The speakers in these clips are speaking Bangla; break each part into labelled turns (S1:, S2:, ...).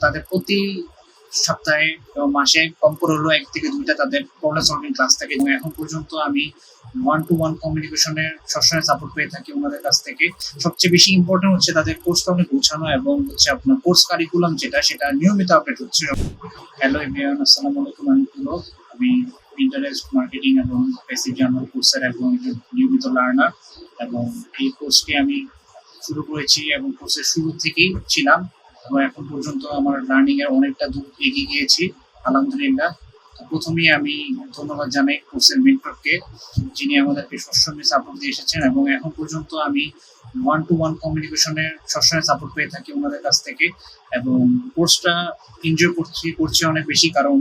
S1: তাদের প্রতি সপ্তাহে এবং মাসে কম করে হলেও এক থেকে দুইটা তাদের প্রবলেম সলভিং ক্লাস থাকে। এবং এখন পর্যন্ত আমি ওয়ান টু ওয়ান কমিউনিকেশনের সবসময় সাপোর্ট পেয়ে থাকি ওনাদের কাছ থেকে। সবচেয়ে বেশি ইম্পর্টেন্ট হচ্ছে তাদের কোর্সটা অনেক গোছানো এবং হচ্ছে আপনার কোর্স কারিকুলাম যেটা, সেটা নিয়মিত আপডেট হচ্ছে। হ্যালো এভরিওয়ান আসসালামু আলাইকুম, আমি পুলক আমি ইন্টারেস্ট মার্কেটিং এবং বেসিক জার্নাল কোর্সের একজন নিয়মিত লার্নার এবং এই কোর্সটি আমি শুরু করেছি এবং কোর্সের শুরু থেকেই ছিলাম। এবং এখন পর্যন্ত আমার লার্নিং এর অনেকটা দূর এগিয়ে গিয়েছি, আলহামদুলিল্লাহ। প্রথমেই আমি ধন্যবাদ জানাই কোর্সের মেন্টরকে যিনি আমাদেরকে সবসময় সাপোর্ট দিয়ে এসেছেন এবং এখন পর্যন্ত আমি ওয়ান টু ওয়ান কমিউনিকেশনের সবসময় সাপোর্ট পেয়ে থাকি ওনাদের কাছ থেকে। এবং কোর্সটা এনজয় করছি করছি অনেক বেশি কারণ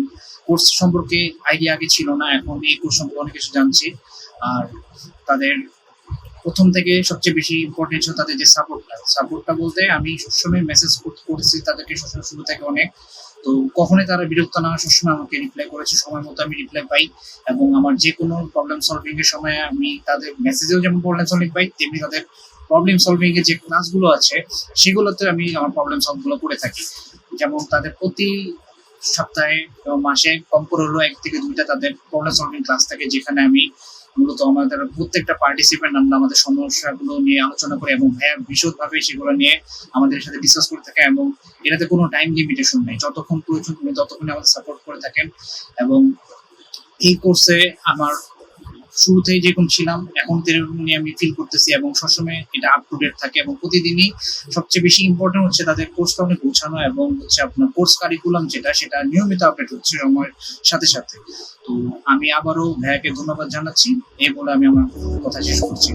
S1: কোর্স সম্পর্কে আইডিয়া আগে ছিল না, এখন এই কোর্স সম্পর্কে অনেক কিছু জানছি। আর তাদের প্রথম থেকে সবচেয়ে বেশি ইম্পর্টেন্ট ছিল তাদের যে সাপোর্টটা সাপোর্টটা বলতে আমি সবসময় মেসেজ করেছি তাদেরকে সবসময় শুরু থেকে অনেক। তো কখনোই তারা বিরক্ত না, সবসময় আমাকে রিপ্লাই করেছে। সময় মতো আমি রিপ্লাই পাই এবং আমার যে কোনো প্রবলেম সলভিং এর সময় আমি তাদের মেসেজেও যেমন প্রবলেম সলভিং পাই, তেমনি তাদের প্রবলেম সলভিং এর যে ক্লাসগুলো আছে, সেগুলোতে আমি আমার প্রবলেম সলভগুলো করে থাকি। যেমন তাদের প্রতি সপ্তাহে মাসে কম করে হলেও এক থেকে দুইটা তাদের প্রবলেম সলভিং ক্লাস থাকে, যেখানে আমি মূলত আমাদের প্রত্যেকটা পার্টিসিপেন্ট আমরা আমাদের সমস্যাগুলো নিয়ে আলোচনা করি এবং ভাইয়া বিশদভাবে সেগুলো নিয়ে আমাদের সাথে ডিসকাস করে থাকে এবং এটাতে কোনো টাইম লিমিটেশন নেই। যতক্ষণ প্রয়োজন উনি ততক্ষণই আমাদের সাপোর্ট করে থাকেন এবং এই কোর্সে আমার শুরুতেই যেরকম ছিলাম, এখন তেরকমই আমি ফিল করতেছি এবং সবসময় এটা আপ টু ডেট থাকে এবং প্রতিদিনই সবচেয়ে বেশি ইম্পর্টেন্ট হচ্ছে তাদের কোর্সটা অনেক গোছানো এবং হচ্ছে আপনার কোর্স কারিকুলাম যেটা, সেটা নিয়মিত আপডেট হচ্ছে সময়ের সাথে সাথে। তো আমি আবারও ভাইয়াকে ধন্যবাদ জানাচ্ছি, এই বলে আমি আমার কথা শেষ করছি।